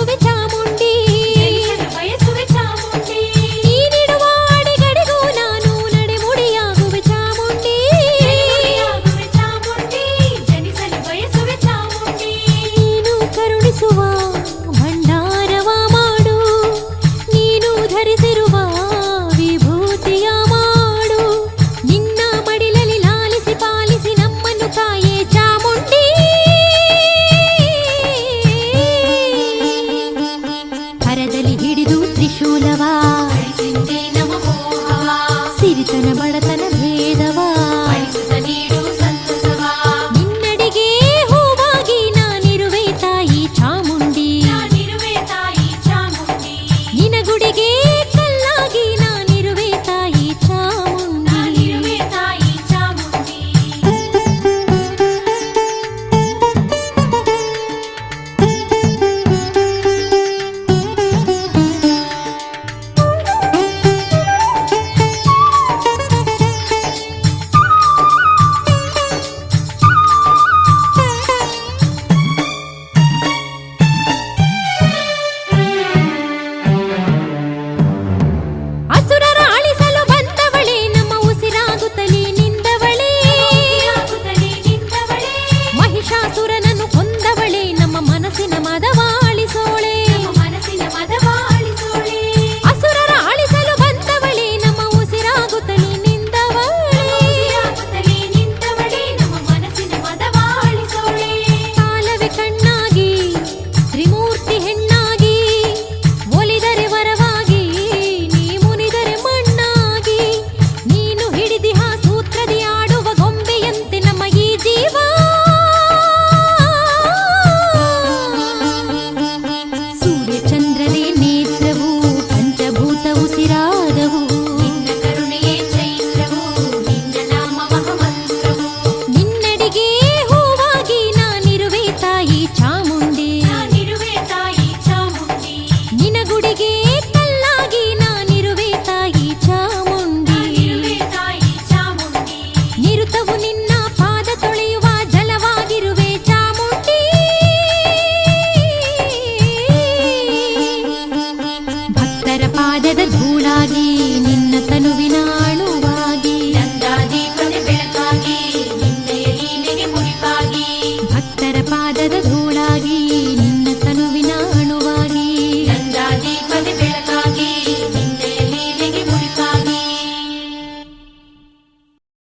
subichan ಬಡತನ ಮಹಿಷಾಸುರನನ್ನು ಕೊಂದವಳೆ ನಮ್ಮ ಮನಸ್ಸಿನ ಮದವಾಳಿಸೋಳೆ